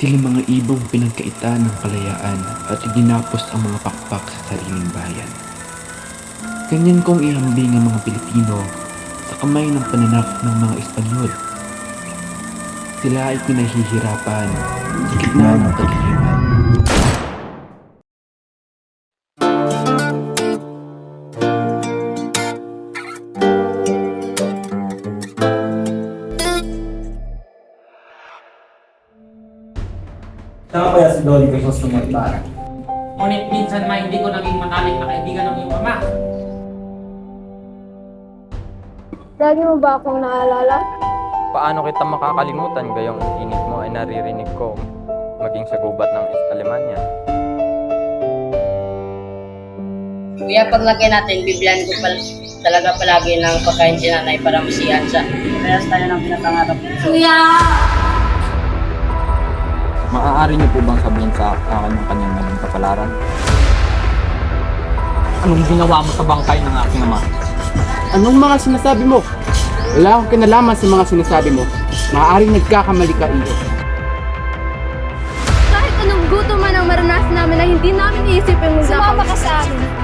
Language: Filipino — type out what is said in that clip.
Sila mga ibong pinagkaitan ng kalayaan at ginapos ang mga pakpak sa sariling bayan. Ganyan kong ihambing ang mga Pilipino sa kamay ng pananap ng mga Espanyol. Sila ay pinahihirapan sa gitna ng kadiliman. Saan kaya si Dolly kay customer para? Ngunit minsan ma hindi ko naging matalik na kaibigan ng iyong ama. Lagi mo ba akong naalala? Paano kita makakalimutan gayong init mo ay naririnig ko maging sa gubat ng Alemanya? Kuya, paglagay natin, biblian ko pal talaga palagi ng pagkain si nanay para masiyahan siya. Parehas tayo ng pinapangarap. Kuya! Maaari niyo po bang sabihin sa akin ang kanyang naging kapalaran? Anong ginawa mo sa bangkay ng aking ama? Anong mga sinasabi mo? Wala akong kinalaman sa mga sinasabi mo. Maaaring nagkakamali ka iyo. Kahit anong gutom man ang maranasan namin na hindi namin iisip yung Sumama ka sa amin.